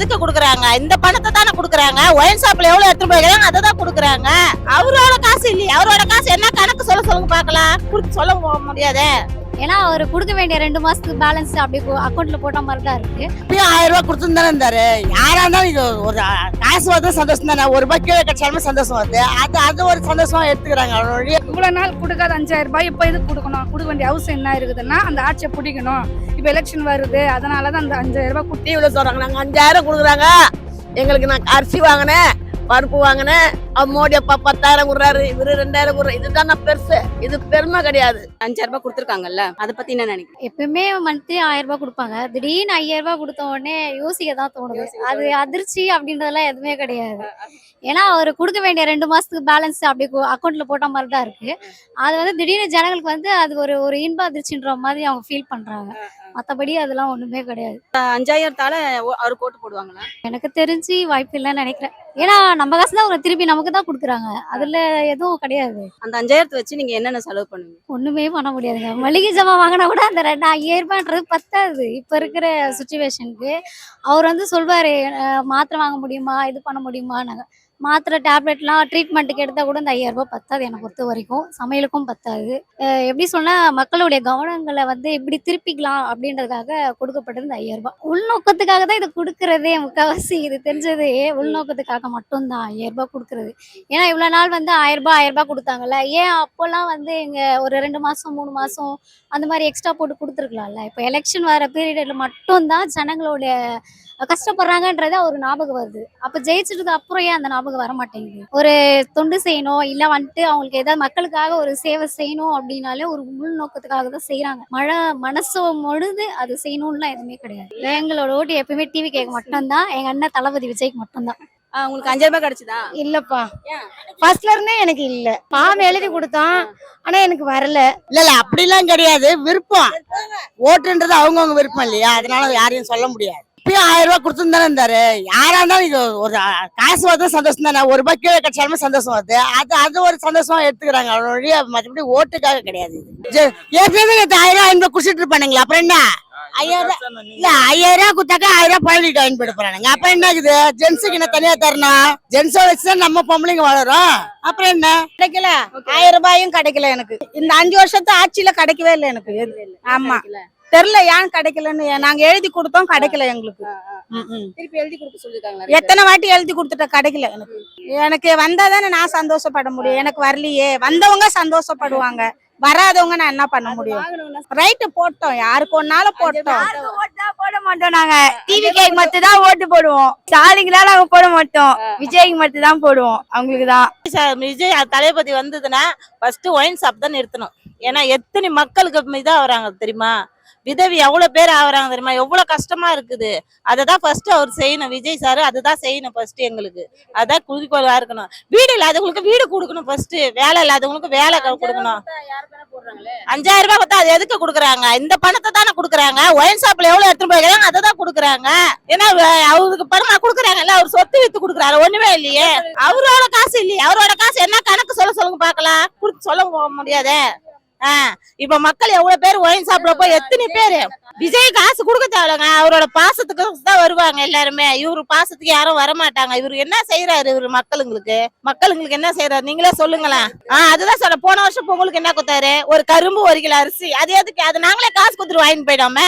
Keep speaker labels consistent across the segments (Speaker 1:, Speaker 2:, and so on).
Speaker 1: எதுக்கு குடுக்குறாங்க? இந்த பணத்தை தானே குடுக்குறாங்க? ஒயின் ஷாப்ல எவ்வளவு எடுத்து போயிருக்காங்க? அதை தான் குடுக்குறாங்க. அவரோட காசு இல்லையே. அவரோட காசு என்ன கணக்கு சொல்ல சொல்லுங்க பாக்கலாம் குடுக்க சொல்ல முடியாதே.
Speaker 2: ஏன்னா அவர் கொடுக்க வேண்டிய ரெண்டு மாசத்துக்கு பேலன்ஸ் அப்படியே அக்கௌண்ட்ல போட்ட மாதிரி தான் இருக்கு.
Speaker 3: இப்பயும் ஆயிரம் ரூபாய் கொடுத்துட்டு தானே இருந்தாரு. யாரா இருந்தாலும் இது ஒரு காசு வந்து சந்தோஷம் தானே. ஒரு ரூபாய் கீழே கிடைச்சாலுமே சந்தோஷம் வருது. அது அது ஒரு சந்தோஷமா எடுத்துக்கிறாங்க அவருடைய
Speaker 4: இவ்வளவு நாள் கொடுக்காத அஞ்சாயிரம் ரூபாய் இப்போ எதுக்கு கொடுக்கணும்? கொடுக்க வேண்டிய அவசியம் என்ன இருக்குதுன்னா அந்த ஆட்சியை பிடிக்கணும். இப்போ எலெக்ஷன் வருது. அதனால தான் அந்த அஞ்சாயிரம் ரூபாய் கொடுத்து
Speaker 5: டிவியில் சொல்றாங்க. நாங்க அஞ்சாயிரம் கொடுக்குறாங்க. எங்களுக்கு நான் அரிசி வாங்கினேன் பருப்பு வாங்கினேன் மோடி அப்பா பத்தாயிரம் கொடுறாரு இவரு ரெண்டாயிரம் கொடுறாரு இதுதான் நான் பெருசு. இது பெருமை கிடையாது.
Speaker 6: அஞ்சாயிரம் ரூபாய் கொடுத்துருக்காங்கல்ல அதை பத்தி என்ன நினைக்கிறீங்க?
Speaker 2: எப்பவுமே மந்த்லி ஆயிரம் ரூபாய் கொடுப்பாங்க. திடீர்னு ஐயாயிரம் ரூபாய் கொடுத்த உடனே யோசிக்க தான் தோணுது. அது அதிர்ச்சி அப்படின்றதெல்லாம் எதுவுமே கிடையாது. ஏன்னா அவர் கொடுக்க வேண்டிய ரெண்டு மாசத்துக்கு பேலன்ஸ் அப்படியே அக்கௌண்ட்ல போட்ட மாதிரி தான் இருக்கு. அது வந்து திடீர்னு ஜனங்களுக்கு வந்து அது ஒரு ஒரு இன்ப அதிர்ச்சின்ற மாதிரி அவங்க ஃபீல் பண்றாங்க. மத்தபடி அதெல்லாம் ஒண்ணுமே கிடையாது.
Speaker 6: அஞ்சாயிரத்தால அவருக்கு ஓட்டு போடுவாங்களா?
Speaker 2: எனக்கு தெரிஞ்சு வாய்ப்பு இல்லைன்னு நினைக்கிறேன். ஏன்னா நம்ம காசு தான் திருப்பி நமக்கு தான் கொடுக்குறாங்க. அதுல எதுவும் கிடையாது.
Speaker 6: அந்த அஞ்சாயிரத்தை வச்சு நீங்க என்னென்ன செலவு பண்ணுவீங்க?
Speaker 2: ஒண்ணுமே பண்ண முடியாதுங்க. மளிகை ஜாமான் வாங்கினா கூட அந்த ரெண்டு ஐயாயிரம் ரூபான்றது பத்தாது. இப்ப இருக்கிற சுச்சுவேஷனுக்கு அவர் வந்து சொல்வாரு மாத்திரை வாங்க முடியுமா? இது பண்ண முடியுமா நாங்க மாத்திரை டேப்லெட்லாம் ட்ரீட்மெண்ட்டுக்கு எடுத்தா கூட இந்த ஐயாயிரம் ரூபாய் பத்தாது என்னை பொறுத்த வரைக்கும். சமையலுக்கும் பத்தாது. எப்படி சொன்னா மக்களுடைய கவனங்களை வந்து இப்படி திருப்பிக்கலாம் அப்படின்றதுக்காக கொடுக்கப்பட்டது இந்த ஐயாயிரம் ரூபாய் உள்நோக்கத்துக்காக தான் இதை கொடுக்கறதே முக்கால்வாசி இது தெரிஞ்சதே உள்நோக்கத்துக்காக மட்டும்தான் ஐயாயிரம் ரூபாய் கிடையாது. ஏன்னா இவ்வளோ நாள் வந்து ஆயிரரூபா ரூபாய் ஆயிரம் ரூபாய் கொடுத்தாங்கல்ல. ஏன் அப்போல்லாம் வந்து இங்க ஒரு ரெண்டு மாசம் மூணு மாசம் அந்த மாதிரி எக்ஸ்ட்ரா போட்டு கொடுத்துருக்கலாம்ல? இப்போ எலெக்ஷன் வர பீரியடில் மட்டும்தான் ஜனங்களுடைய கஷ்டப்படுறாங்கன்றது ஒரு ஞாபகம் வருது. அப்ப ஜெயிச்சதுக்கு அப்புறம் ஏன் அந்த ஞாபகம் வர மாட்டேங்குது? ஒரு தொண்டு செய்யணும் இல்ல வந்துட்டு அவங்களுக்கு ஏதாவது மக்களுக்காக ஒரு சேவை செய்யணும் அப்படின்னாலே ஒரு உள்நோக்கத்துக்காக தான் செய்யறாங்க மழை மனசு முழுது அது செய்யணும்லாம் எதுவுமே கிடையாது. எங்களோட ஓட்டு எப்பயுமே டிவி கேட்க மட்டும்தான். எங்க அண்ணன் தளபதி விஜய்க்கு மட்டும்தான்.
Speaker 6: உங்களுக்கு அஞ்சாயிரம் ரூபாய் கிடைச்சதா?
Speaker 7: இல்லப்பா? ஃபர்ஸ்ட்ல இருந்தே எனக்கு இல்ல. ஃபார்ம் எழுதி கொடுத்தான் ஆனா எனக்கு வரல.
Speaker 3: இல்ல இல்ல அப்படிலாம் கிடையாது. விருப்பம். ஓட்டுன்றது அவங்கவங்க விருப்பம் இல்லையா? அதனால யாரையும் சொல்ல முடியாது. இப்பயும் ஆயிரம் ரூபாய் கொடுத்துட்டு தானே இருந்தாரு. யாரா இருந்தாலும் இது ஒரு காசு வந்து சந்தோஷம் தானே. ஒரு ரூபாய் கீழே கிடைச்சாலுமே சந்தோஷம் வருது. அது அது ஒரு சந்தோஷமா எடுத்துக்கிறாங்க. அவருடைய மற்றபடி ஓட்டுக்காக கிடையாது ஏற்கனவே ஆயிரம் ரூபாய் ஐம்பது குடிச்சிட்டு இருப்பானுங்களா. அப்புறம் என்ன? ஐயாயிரம் இல்ல ஐயாயிரம் ரூபாய் கொடுத்தாக்கா ஆயிரம் ரூபாய் பழனிட்டு வாங்கி போயிட்டு போறானுங்க அப்புறம் என்ன இருக்குது ஜென்ஸுக்கு என்ன தனியா தரணும். ஜென்ஸை வச்சுதான் நம்ம பொம்பளைங்க வளரும் அப்புறம் என்ன?
Speaker 7: கிடைக்கல. ஆயிரம் ரூபாயும் கிடைக்கல எனக்கு. இந்த அஞ்சு வருஷத்து ஆட்சியில கிடைக்கவே இல்லை எனக்கு. ஆமா. தெரியல ஏன் கிடைக்கலன்னு. நாங்க எழுதி கொடுத்தோம் கிடைக்கல எங்களுக்கு.
Speaker 6: திருப்பி எழுதி கொடுக்க
Speaker 7: எத்தனை வாட்டி எழுதி கொடுத்துட்ட கிடைக்கல எனக்கு. எனக்கு வந்தாதானே நான் சந்தோஷப்பட முடியும். எனக்கு வரலையே. வந்தவங்க சந்தோஷப்படுவாங்க. வராதவங்க நான் என்ன பண்ண முடியும்? ரைட்டு போட்டோம். யாருக்கு ஒன்னாலும் போட்டோம்.
Speaker 8: போட மாட்டோம் நாங்க. டிவி கேக் மட்டும் தான் ஓட்டு போடுவோம். ஸ்டாலிங்லாம் நாங்க போட மாட்டோம். விஜய்க்கு மட்டும் தான் போடுவோம். அவங்களுக்கு தான்.
Speaker 1: விஜய் தளபதி வந்ததுன்னா ஃபர்ஸ்ட் ஒயின் ஷாப் தான் நிறுத்தணும். ஏன்னா எத்தனை மக்களுக்கு இதா வராங்க தெரியுமா? விதவி எவ்வளவு பேர் ஆகுறாங்க தெரியுமா? எவ்வளவு கஷ்டமா இருக்குது. அதை தான் ஃபர்ஸ்ட் அவர் செய்யணும். விஜய் சார் அதுதான் செய்யணும் ஃபர்ஸ்ட் எங்களுக்கு. அதான் குறிக்கோளா இருக்கணும். வீடு இல்லாதவங்களுக்கு வீடு கொடுக்கணும் ஃபர்ஸ்ட் வேலை இல்லாதவங்களுக்கு வேலை கொடுக்கணும். அஞ்சாயிரம் ரூபாய் கொடுத்தா அது எதுக்கு கொடுக்குறாங்க? இந்த பணத்தை தானே கொடுக்குறாங்க. ஒயின் ஷாப்ல எவ்வளவு எடுத்துட்டு போயிருக்காங்க? அதை தான் கொடுக்குறாங்க. ஏன்னா அவருக்கு பணமா கொடுக்குறாங்கல்ல அவர் சொத்து வித்து கொடுக்குறாரு. ஒண்ணுமே இல்லையே. அவரோட காசு இல்லையே. அவரோட காசு என்ன கணக்கு சொல்ல சொல்லுங்க பாக்கலாம் குடுக்க சொல்ல முடியாதே. இப்ப மக்கள் எவ்வளவு பேர் ஒயின் ஷாப்ல போய் எத்தனை பேரு? விஜய் காசு கொடுக்க தேவைங்க அவரோட பாசத்துக்கு தான் வருவாங்க எல்லாருமே. இவரு பாசத்துக்கு யாரும் வர மாட்டாங்க இவரு என்ன செய்யறாரு இவரு மக்களுங்களுக்கு? மக்களுங்களுக்கு என்ன செய்யறாரு நீங்களே சொல்லுங்களேன். ஆஹ் அதுதான் சொல்ல போன வருஷம் பொங்கலுக்கு என்ன கொடுத்தாரு? ஒரு கரும்பு ஒரு கிலோ அரிசி. அது எதுக்கு? அது நாங்களே காசு கொடுத்துட்டு வாங்கிட்டு போயிடாம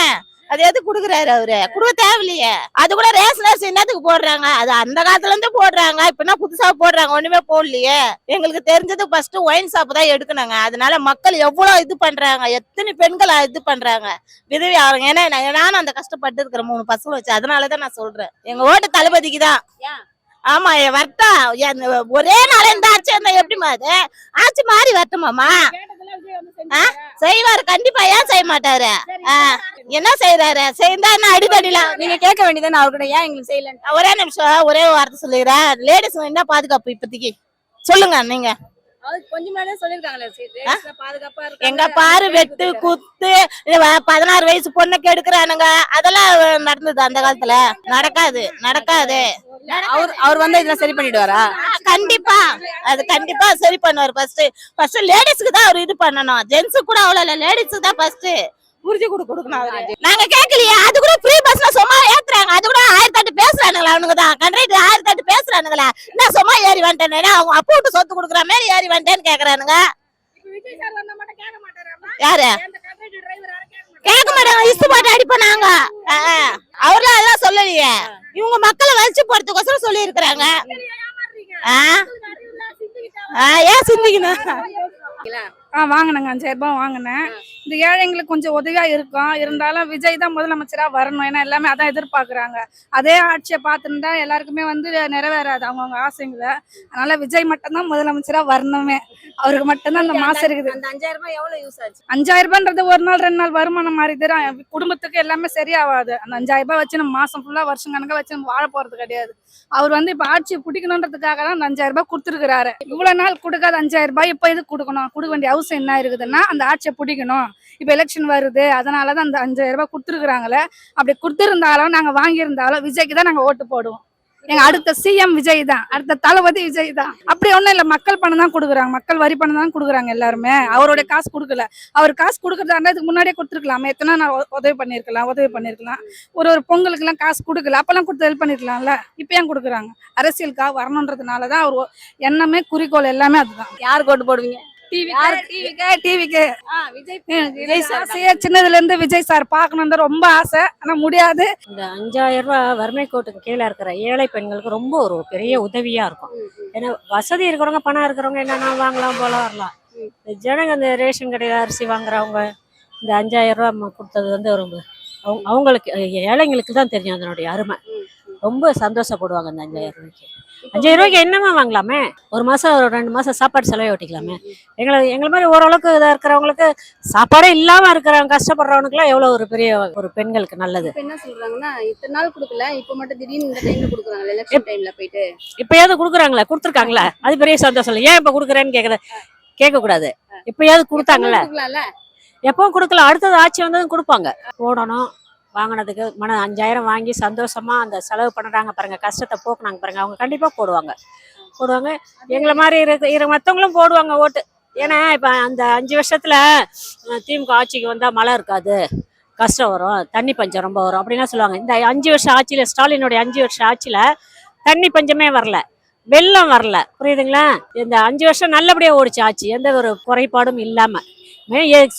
Speaker 1: அது எதுக்கு குடுக்குறாரு அவரு? கொடுக்க தேவையில்லையே. அது கூட ரேஷன் அரிசி என்னத்துக்கு போடுறாங்க? அது அந்த காலத்துல இருந்து போடுறாங்க. இப்ப என்ன புதுசா போடுறாங்க? ஒண்ணுமே போடலையே. எங்களுக்கு தெரிஞ்சது ஃபர்ஸ்ட் ஒயின் ஷாப் தான் எடுக்கணுங்க. அதனால மக்கள் எவ்வளவு இது பண்றாங்க? எத்தனை பெண்கள் இது பண்றாங்க? விதவி ஆகுறாங்க ஏன்னா நான் நானும் அந்த கஷ்டப்பட்டு இருக்கிற மூணு பசங்களை வச்சு அதனாலதான் நான் சொல்றேன். எங்க ஓட்டு தளபதிக்கு தான். ஆமா என் வரட்டா என் ஒரே நாள் இந்த ஆட்சி இருந்தா எப்படிமா அது? ஆட்சி மாறி வரட்டுமாமா? செய்வாரு. கண்டிப்பா ஏன் செய்ய மாட்டாரு? ஆ, என்ன செய்யறாரு செய்தா என்ன அடிதடில
Speaker 8: நீங்க கேட்க வேண்டியதானே அவர்கிட்ட ஏன் எங்களுக்கு செய்யல
Speaker 1: ஒரே நிமிஷம் ஒரே வார்த்தை சொல்லிடுறேன் லேடிஸ் என்ன பாதுகாப்பு இப்போதைக்கு? சொல்லுங்க நீங்க. எங்க பாரு வெட்டு குத்து பதினாறு வயசு பொண்ணுக்கு எடுக்கிறானுங்க. அதெல்லாம் நடந்தது அந்த காலத்துல. நடக்காது நடக்காது.
Speaker 6: அவர் அவர் வந்து இதெல்லாம் சரி பண்ணிடுவாரா?
Speaker 1: கண்டிப்பா. அது கண்டிப்பா சரி பண்ணுவாரு ஃபர்ஸ்ட் ஃபர்ஸ்ட் லேடிஸ்க்கு தான் அவர் இது பண்ணணும். ஜென்ஸுக்கு கூட அவ்வளவு இல்ல. லேடிஸ்க்கு தான் ஃபர்ஸ்ட் உறுதி கொடு கொடுக்கணும் நாங்க கேட்கலையே அது கூட ஃப்ரீ பஸ்ல சும்மா ஏத்துறாங்க. அது கூட ஆயிரத்தி எட்டு பேசுறானுங்களா கண்ட்ராக்டர் ஆயிரத்தி எட்டு பேசுறானுங்களே. என்ன சும்மா ஏறி வந்துட்டேன் அவங்க அப்பா விட்டு சொத்து கொடுக்குற மாதிரி ஏறி வந்துட்டேன்னு கேக்குறானுங்க. யாரு?
Speaker 6: கேட்க
Speaker 1: மாட்டாங்க இஸ்து போட்டு அடிப்போம் நாங்க அவர்லாம் அதெல்லாம் சொல்லலையே. இவங்க மக்களை வலிச்சு போறதுக்கோசரம் சொல்லி இருக்கிறாங்க ஏன் சிந்திக்கணும்?
Speaker 4: ஆ வாங்கினேங்க. அஞ்சாயிரம் ரூபாய் வாங்கினேன். இந்த ஏழைங்களுக்கு கொஞ்சம் உதவியா இருக்கும் இருந்தாலும் விஜய் தான் முதலமைச்சரா வரணும். ஏன்னா எல்லாமே அதான் எதிர்பார்க்கறாங்க. அதே ஆட்சியை பார்த்துருந்தா எல்லாருக்குமே வந்து நிறைவேறாது அவங்கவுங்க ஆசைங்களை. அதனால விஜய் மட்டும்தான் முதலமைச்சரா வரணுமே. அவருக்கு மட்டும்தான் அந்த மாசம் இருக்குது.
Speaker 6: அந்த அஞ்சாயிரம் ரூபாய் எவ்வளவு யூஸ் ஆச்சு?
Speaker 4: அஞ்சாயிரம் ரூபான்றது ஒரு நாள் ரெண்டு நாள் வருமானம் மாதிரி தரும் குடும்பத்துக்கு எல்லாமே சரியாகாது. அந்த அஞ்சாயிரம் ரூபாய் வச்சு நம்ம மாசம் ஃபுல்லா வருஷம் கணக்கா வச்சு நம்ம வாழ போறது கிடையாது. அவர் வந்து இப்ப ஆட்சியை பிடிக்கணுன்றதுக்காக தான் அந்த அஞ்சாயிரம் ரூபாய் கொடுத்துருக்காரு இவ்வளவு நாள் கொடுக்காத அஞ்சாயிரம் ரூபாய் இப்ப இது கொடுக்கணும்? கொடுக்க வேண்டிய அவசியம் என்ன இருக்குதுன்னா அந்த ஆட்சியை பிடிக்கணும். இப்போ எலெக்ஷன் வருது அதனால தான் அந்த அஞ்சாயிரம் ரூபாய் கொடுத்துருக்குறாங்களே. அப்படி கொடுத்துருந்தாலும் நாங்கள் வாங்கியிருந்தாலும் விஜய்க்கு தான் நாங்கள் ஓட்டு போடுவோம். எங்க அடுத்த சிஎம் விஜய் தான். அடுத்த தளபதி விஜய் தான். அப்படி ஒண்ணும் இல்ல மக்கள் பணம் தான் கொடுக்குறாங்க. மக்கள் வரி பணம் தான் கொடுக்குறாங்க எல்லாருமே. அவருடைய காசு கொடுக்கல. அவர் காசு கொடுக்கறதா இருந்தா இதுக்கு முன்னாடியே கொடுத்துருக்கலாமே. எத்தனை நாள் உதவி பண்ணிருக்கலாம் உதவி பண்ணிருக்கலாம் ஒரு ஒரு பொங்கலுக்கு எல்லாம் காசு கொடுக்கல. அப்பெல்லாம் கொடுத்து ஹெல்ப் பண்ணிருக்கலாம்ல. இப்ப ஏன் கொடுக்குறாங்க? அரசியலுக்காக வரணுன்றதுனாலதான் அவர் எண்ணமே குறிக்கோள் எல்லாமே அதுதான்.
Speaker 6: யாருக்கு ஓட்டு போடுவீங்க?
Speaker 4: டிவிக்கு? டிவிக்கு டிவிக்கு.
Speaker 6: ஆ, விஜய்
Speaker 4: விஜய் சார் சின்னதுல இருந்து விஜய் சார் பார்க்கணுன்ற ரொம்ப ஆசை. ஆனா முடியாது.
Speaker 9: இந்த அஞ்சாயிரம் ரூபாய் வறுமை கோட்டுக்கு கீழே இருக்கிற ஏழை பெண்களுக்கு ரொம்ப ஒரு பெரிய உதவியா இருக்கும். ஏன்னா வசதி இருக்கிறவங்க பணம் இருக்கிறவங்க என்னென்ன வாங்கலாம் போல வரலாம். இந்த ஜனங்க இந்த ரேஷன் கடையில் அரிசி வாங்குறவங்க இந்த அஞ்சாயிரம் ரூபாய் ம- கொடுத்தது வந்து ரொம்ப அவங்க அவங்களுக்கு ஏழைங்களுக்கு தான் தெரியும் அதனுடைய அருமை. ரொம்ப சந்தோஷப்படுவாங்க அந்த அஞ்சாயிரம் ரூபாய்க்கு. அஞ்சாயிரம் ரூபாய்க்கு என்னமா வாங்கலாமே? ஒரு மாசம் ஒரு ரெண்டு மாசம் சாப்பாடு செலவு ஓட்டிக்கலாமே எங்களை எங்களை மாதிரி ஓரளவுக்கு இதாக இருக்கிறவங்களுக்கு சாப்பாடே இல்லாம இருக்கிறவங்க கஷ்டப்படுறவனுக்குலாம் எவ்வளவு ஒரு பெரிய ஒரு பெண்களுக்கு நல்லது.
Speaker 6: என்ன சொல்றாங்கன்னா இத்தனை நாள் கொடுக்கல இப்ப மட்டும் திடீர்னு இந்த டைம்ல கொடுக்குறாங்க எலெக்ஷன் டைம்ல போயிட்டு.
Speaker 9: இப்பயாவது குடுக்குறாங்களே கொடுத்துருக்காங்களே? அது பெரிய சந்தோஷம் இல்லை. ஏன் இப்ப குடுக்குறேன்னு கேக்குற கேட்க கூடாது இப்பயாவது கொடுத்தாங்கல்ல? எப்பவும் கொடுக்கல. அடுத்தது ஆட்சி வந்ததும் கொடுப்பாங்க. போடணும். வாங்கினதுக்கு மன அஞ்சாயிரம் வாங்கி சந்தோஷமாக அந்த செலவு பண்ணுறாங்க பாருங்கள் கஷ்டத்தை போக்குனாங்க பாருங்கள் அவங்க கண்டிப்பாக போடுவாங்க. போடுவாங்க. எங்களை மாதிரி இருக்க இரு மற்றவங்களும் போடுவாங்க ஓட்டு. ஏன்னா இப்போ அந்த அஞ்சு வருஷத்தில் திமுக ஆட்சிக்கு வந்தால் மழை இருக்காது. கஷ்டம் வரும். தண்ணி பஞ்சம் ரொம்ப வரும். அப்படின்லாம் சொல்லுவாங்க. இந்த அஞ்சு வருஷம் ஆட்சியில் ஸ்டாலினுடைய அஞ்சு வருஷம் ஆட்சியில் தண்ணி பஞ்சமே வரல. வெள்ளம் வரல. புரியுதுங்களா? இந்த அஞ்சு வருஷம் நல்லபடியாக ஓடிச்சு ஆட்சி. எந்த ஒரு குறைபாடும் இல்லாமல்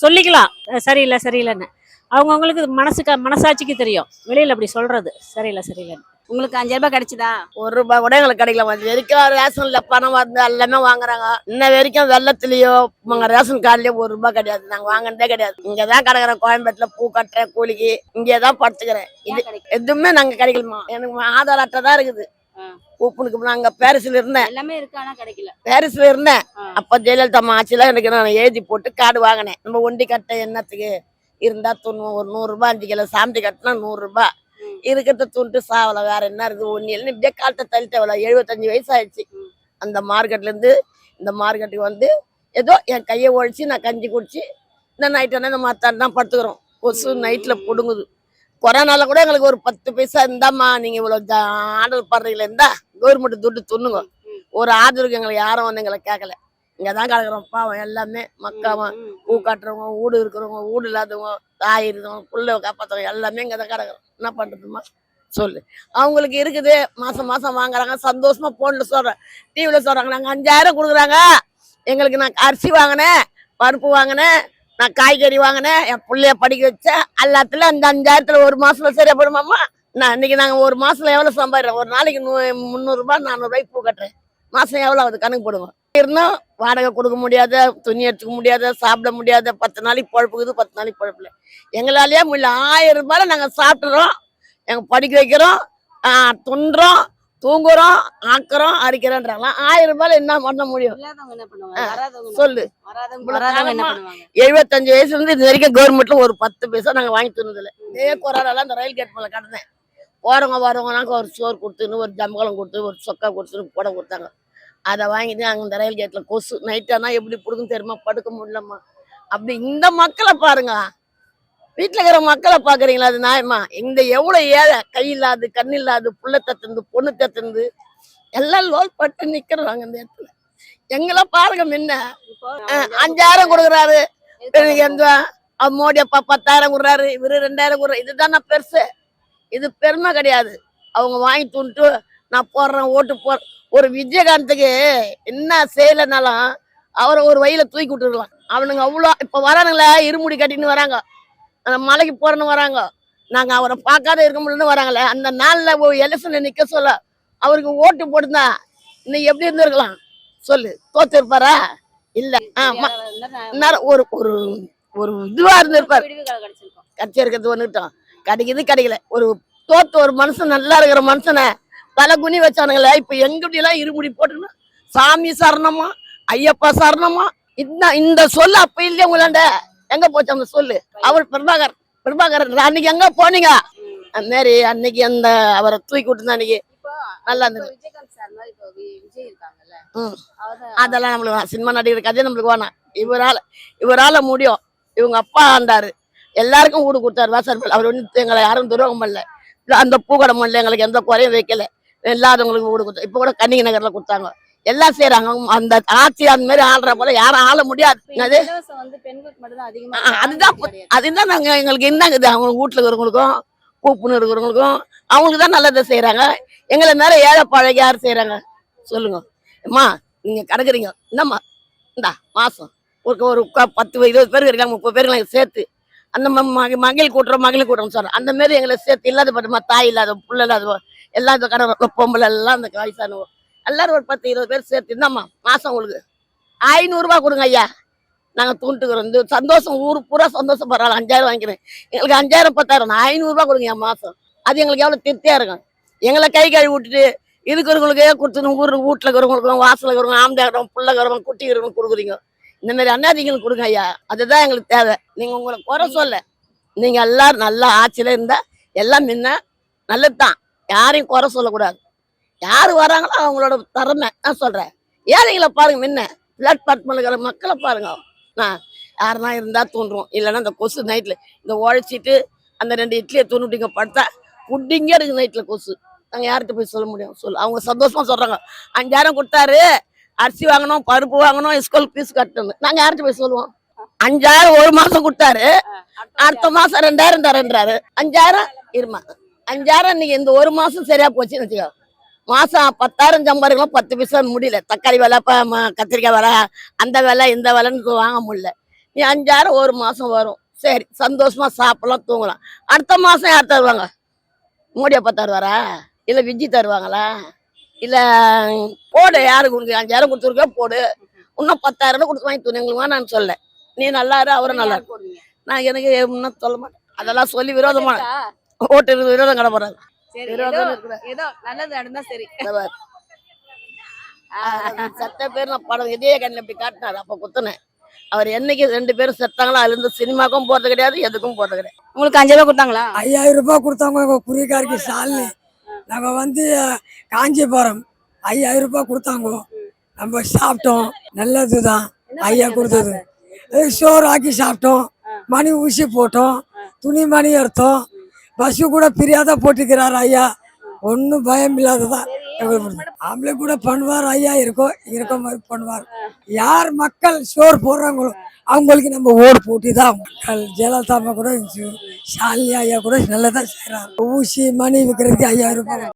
Speaker 9: சொல்லிக்கலாம். சரியில்லை சரியில்லைன்னு. அவங்கவுங்களுக்கு மனசுக்கு மனசாட்சிக்கு தெரியும். வெளியில அப்படி சொல்றது. சரியில்லை சரியில்லைன்னு
Speaker 6: உங்களுக்கு அஞ்சாயிரம் ரூபாய் கிடைச்சதா?
Speaker 5: ஒரு ரூபாய் கூட எங்களுக்கு கிடைக்கல. இது வரைக்கும் ரேஷன்ல பணம் வந்து எல்லாமே வாங்குறாங்க. இன்ன வரைக்கும் வெள்ளத்துலயோ உங்க ரேஷன் கார்டுலயோ ஒரு ரூபாய் கிடையாது. நாங்க வாங்கினதே கிடையாது. இங்கதான் கிடக்குறேன். கோயம்பேட்டுல பூ கட்டுறேன் கூலிக்கு. இங்கே தான் படுத்துக்கிறேன். இது எதுவுமே நாங்க கிடைக்கலமா எனக்கு ஆதார் அட்டை தான் இருக்குது. கூப்பனுக்கு நாங்க பாரிஸ்ல இருந்தேன்.
Speaker 6: எல்லாமே இருக்கு ஆனா கிடைக்கல.
Speaker 5: பாரிஸ்ல இருந்தேன். அப்ப ஜெயலலிதா அம்மா ஆட்சியில எனக்கு நான் எழுதி போட்டு கார்டு வாங்கினேன். நம்ம ஒண்டி கட்ட என்னத்துக்கு இருந்தா தொண்ணூறு ஒரு நூறுரூபா அஞ்சு கிலோ சாமிட்டி கட்டினா
Speaker 6: நூறுரூபா.
Speaker 5: இருக்கிறத துண்டு சாவல வேற என்ன இருக்குது? ஒண்ணு இல்லை இப்படியே காலத்தை தள்ளிட்டு எவ்வளோ எழுபத்தஞ்சு வயசு ஆயிடுச்சு அந்த மார்க்கெட்லேருந்து இந்த மார்க்கெட்டுக்கு வந்து ஏதோ என் கையை ஒழிச்சு நான் கஞ்சி குடிச்சு இந்த நைட்டு ஆனால் இந்த மத்தாண்டு தான் படுத்துக்கிறோம். கொசு நைட்டில் பிடுங்குது. கொரோனாவில் கூட எங்களுக்கு ஒரு பத்து பைசா இருந்தாம்மா. நீங்கள் இவ்வளோ ஆர்டர் பண்ணுறீங்களா இருந்தா கவர்மெண்ட் துட்டு துண்ணுங்க. ஒரு ஆதரவுக்கு எங்களை யாரும் வந்து எங்களை கேட்கல. இங்க தான் கிடக்குறோம் பாவம் எல்லாமே மக்காவன் பூ காட்டுறவங்க வீடு இருக்கிறவங்க வீடு இல்லாதவங்க தாய் இருக்கிறவங்க புள்ள காப்பாற்றவங்க எல்லாமே இங்கே தான் கிடக்குறோம் என்ன பண்ணுறதுமா சொல்லு. அவங்களுக்கு இருக்குது. மாசம் மாசம் வாங்குறாங்க. சந்தோஷமா போன்ல சொல்றேன். டிவில சொல்றாங்க. நாங்க அஞ்சாயிரம் கொடுக்குறாங்க. எங்களுக்கு நான் அரிசி வாங்கினேன் பருப்பு வாங்கினேன் நான் காய்கறி வாங்கினேன் என் பிள்ளைய படிக்க வச்சேன். எல்லாத்துலயும் அந்த அஞ்சாயிரத்துல ஒரு மாசத்துல சரியா போடுமாம்மா நான் இன்னைக்கு நாங்க ஒரு மாசத்துல எவ்வளவு சம்பாதிக்கிறோம்? ஒரு நாளைக்கு நூ முந்நூறுபா நானூறுபாய்க்கு பூ கட்டுறேன். மாசம் எவ்வளவு ஆகுது? கணக்கு போடுவோம் இருந்தும் வாடகை கொடுக்க முடியாத துணி எடுத்துக்க முடியாத சாப்பிட முடியாத பத்து நாளைக்கு பழப்புக்குது பத்து நாளைக்கு பழப்புல. எங்களாலேயே முடியல. ஆயிரம் ரூபாயில நாங்க சாப்பிட்டுறோம் எங்க படிக்க வைக்கிறோம் துண்டுறோம் தூங்குறோம் ஆக்குறோம் அடிக்கிறோன்றாங்களாம் ஆயிரம் ரூபாயில என்ன பண்ண முடியும்? சொல்லு. எழுபத்தஞ்சு வயசுல இருந்து இது வரைக்கும் கவர்மெண்ட்ல ஒரு பத்து பைசா நாங்க வாங்கி தந்ததில்ல இதே கொரோனால அந்த ரயில் கேட் மேல கடந்தேன். போறவங்க வரவங்க ஒரு சோறு கொடுத்துன்னு ஒரு ஜம்பளம் கொடுத்து ஒரு சொக்கா கொடுத்துன்னு புடவை கொடுத்தாங்க. அதை வாங்கிட்டு அங்கே இந்த ரயில் கேட்டில் கொசு நைட்டானா எப்படி பிடிக்கும் தெரியுமா? படுக்க முடியலம்மா. அப்படி இந்த மக்களை பாருங்க. வீட்டுல இருக்கிற மக்களை பாக்குறீங்களா? அது நியாயமா? இந்த எவ்வளோ ஏழை? கை இல்லாது கண் இல்லாது புள்ள தத்துந்து பொண்ணு தத்துந்து எல்லாம் லோல் பட்டு நிக்கிறாங்க இந்த இடத்துல. எங்கெல்லாம் பாருங்க முன்ன. அஞ்சாயிரம் கொடுக்குறாரு. எந்த அவ மோடி அப்பா பத்தாயிரம் கொடுறாரு இவரு ரெண்டாயிரம் கொடுறாரு இதுதான் நான் பெருசு? இது பெருமை கிடையாது. அவங்க வாங்கி துண்டு நான் போடுறேன் ஓட்டு போ ஒரு விஜயகாந்துக்கு என்ன செய்யலைனாலும் அவரை ஒரு வழியில தூக்கி விட்டுருக்கலாம். அவனுங்க அவ்வளோ இப்போ வரானுங்களே இருமுடி கட்டின்னு வராங்க. அந்த மலைக்கு போறேன்னு வராங்க. நாங்க அவரை பார்க்காத இருக்க முடியலன்னு வராங்களே அந்த நாள்ல ஒரு எலெக்ஷன்ல நிற்க சொல்ல அவருக்கு ஓட்டு போட்டுந்தா இன்னைக்கு எப்படி இருந்திருக்கலாம்? சொல்லு. தோத்து இருப்பாரா இல்ல ஆமா ஒரு ஒரு ஒரு இதுவாக இருந்திருப்பாரு. கட்சி இருக்கிறது ஒன்றுட்டோம் கிடைக்குது கிடைக்கல. ஒரு தோத்து ஒரு மனுஷன் நல்லா இருக்கிற மனுஷனை தலை குனி வச்சானுங்களே இப்ப எங்கிட்ட எல்லாம் இருமுடி போட்டுன்னு? சாமி சரணமா ஐயப்பா சரணமா? இந்த இந்த சொல்லு அப்ப இல்லையா உங்களாண்ட? எங்க போச்சு அந்த சொல்லு? அவர் பிரபாகர் பிரபாகர் அன்னைக்கு எங்க போனீங்க? அந்த மாதிரி அன்னைக்கு அந்த அவரை தூக்கி விட்டு அன்னைக்கு. நல்லா இருந்தது. அதெல்லாம் நம்மளுக்கு. சினிமா நடிகர் கதையே நம்மளுக்கு வேணாம். இவரால இவரால முடியும். இவங்க அப்பா ஆண்டாரு எல்லாருக்கும் வீடு கொடுத்தாரு. வாசல் அவர் ஒன்றும் எங்களை யாரும் துரோகம் பண்ணல. அந்த பூக்கடை பண்ணல எங்களுக்கு எந்த குறையும் வைக்கல. இல்லாதவங்களுக்கு வீடு கொடுத்தா இப்போ கூட கன்னிகை நகர்ல கொடுத்தாங்க. எல்லாம் செய்றாங்க. அந்த ஆட்சி அந்த மாதிரி ஆள்ற போல யாரும் ஆள முடியாது. அதுதான். அதுதான் நாங்க எங்களுக்கு என்னங்குது அவங்க வீட்டுல இருக்கிறவங்களுக்கும் கூப்புன்னு இருக்கிறவங்களுக்கும் அவங்களுக்கு தான் நல்லதை செய்யறாங்க எங்களை மேல ஏழை பழகி யார் செய்யறாங்க சொல்லுங்க. அம்மா நீங்க கிடக்குறீங்க. என்னம்மா இந்தா மாசம். ஒரு ஒரு பத்து இருபது பேர் இருக்காங்க முப்பது பேர் எங்களுக்கு சேர்த்து. அந்த மகளிர் கூட்டுறோம் மகளிர் கூட்டுறோம் சொல்றோம். அந்த மாதிரி எங்களை சேர்த்து இல்லாத பட்டமா தாய் இல்லாத புள்ள இல்லாத எல்லா இந்த கடை பொம்பளை எல்லாம் இந்த வயசானவங்க எல்லாரும் ஒரு பத்து இருபது பேர் சேர்த்து இந்தாம்மா மாதம் உங்களுக்கு. ஐநூறுரூவா கொடுங்க ஐயா. நாங்க தூண்டுக்கிறோம் இந்த சந்தோஷம் ஊர் பூரா சந்தோஷம் பரவாயில்ல. அஞ்சாயிரம் வாங்கிக்கிறேன். எங்களுக்கு அஞ்சாயிரம் பத்தாயிரம். ஐநூறுரூவா கொடுங்க என் மாதம் அது எங்களுக்கு எவ்வளவு திருப்தியாக இருக்கும். எங்களை கை கழுவி விட்டுட்டு இருக்கிறவங்களுக்கே கொடுத்துணும் ஊர் வீட்டில் இருக்கிறவங்களுக்கும் வாசல்ல இருக்கிறவங்க ஆம்பளை பிள்ளை இருக்கிறவங்க குட்டி இருக்கிறவங்க கொடுக்குறீங்க. இந்த மாதிரி அண்ணாதிங்களுக்கு கொடுங்க ஐயா. அதுதான் எங்களுக்கு தேவை. நீங்க உங்களை குறை சொல்ல. நீங்க எல்லாரும் நல்லா ஆட்சியில் இருந்தால் எல்லாம் முன்ன நல்லதுதான். யாரையும் குறை சொல்லக்கூடாது. யாரு வராங்களோ அவங்களோட திறமை. நான் சொல்றேன். ஏழைங்களை பாருங்க முன்ன பிளட் பார்ட்மெண்ட் இருக்கிற மக்களை பாருங்க. நான் யாருன்னா இருந்தா தோன்றும் இல்லைன்னா இந்த கொசு நைட்ல இந்த உழைச்சிட்டு அந்த ரெண்டு இட்லியை துணுட்டிங்க படுத்தா புட்டிங்கே இருக்கு நைட்ல கொசு. நாங்க யார்கிட்ட போய் சொல்ல முடியும்? சொல்லு. அவங்க சந்தோஷமா சொல்றாங்க. அஞ்சாயிரம் கொடுத்தாரு. அரிசி வாங்கணும் பருப்பு வாங்கணும் ஸ்கூல் ஃபீஸ் கட்டணும். நாங்க யார்கிட்ட போய் சொல்லுவோம்? அஞ்சாயிரம் ஒரு மாசம் கொடுத்தாரு. அடுத்த மாசம் ரெண்டாயிரம் தரேன்றாரு. அஞ்சாயிரம் இருமா. அஞ்சாயிரம் இன்னைக்கு இந்த ஒரு மாசம் சரியா போச்சுன்னு வச்சுக்கோ. மாசம் பத்தாயிரம் சம்பாதிக்கலாம் பத்து பைசா முடியல. தக்காளி விலை கத்திரிக்காய் விலை அந்த விலை இந்த விலைன்னு வாங்க முடியல. நீ அஞ்சாயிரம் ஒரு மாசம் வரும். சரி சந்தோஷமா சாப்பிடலாம் தூங்கலாம். அடுத்த மாசம் யார் தருவாங்க? மோடி அப்பா தருவாரா? இல்ல விஜி தருவாங்களா? இல்ல போடு யாருக்கு கொடுங்க அஞ்சாயிரம் கொடுத்துருக்க போடு. இன்னும் பத்தாயிரம் கொடுத்து வாங்கி தூணு எங்களுக்கு வேணாம்னு சொல்ல நீ நல்லா இரு அவரும் நல்லா. நான் எனக்கு இன்னும் சொல்ல மாட்டேன். அதெல்லாம் சொல்லி விரோதமா
Speaker 6: இருக்கா?
Speaker 5: ஓட்டு விரோதம் கிடப்படுறாங்க
Speaker 6: சரி
Speaker 5: விரோதம்
Speaker 6: ஏதோ நல்லது நடந்தா சரி.
Speaker 5: சத்த பேர். நான் படம் இதே கண்ணில் இப்படி காட்டினார். அப்ப குத்துனேன். அவர் என்னைக்கு ரெண்டு பேரும் செத்தாங்களோ அதுல இருந்து சினிமாக்கும் போறது கிடையாது எதுக்கும் போறது கிடையாது.
Speaker 6: உங்களுக்கு அஞ்சாயிரம் ரூபாய் கொடுத்தாங்களா?
Speaker 10: ஐயாயிரம் ரூபாய் கொடுத்தாங்க எங்க குறிகாரிக்கு சாலினி. நாங்க வந்து காஞ்சிபுரம் ஐயாயிரம் ரூபாய் கொடுத்தாங்க. நம்ம சாப்பிட்டோம். நல்லதுதான். ஐயா கொடுத்தது. சோறு ஆக்கி சாப்பிட்டோம். மணி ஊசி போட்டோம். துணி மணி எடுத்தோம். பஸ்ஸு கூட பிரியாத போட்டுக்கிறார் ஐயா. ஒன்றும் பயம் இல்லாததான் ஆம்பளை கூட பண்ணுவார் ஐயா இருக்கோ இருக்க மாதிரி பண்ணுவார். யார் மக்கள் சோறு போடுறாங்களோ அவங்களுக்கு நம்ம ஓடு போட்டி தான் மக்கள் ஜெயலலிதா அம்மா கூட இருந்துச்சு ஷாலினி ஐயா கூட நல்லதாக செய்கிறார் ஊசி மணி விற்கிறதுக்கு ஐயாயிரம் ரூபாய்.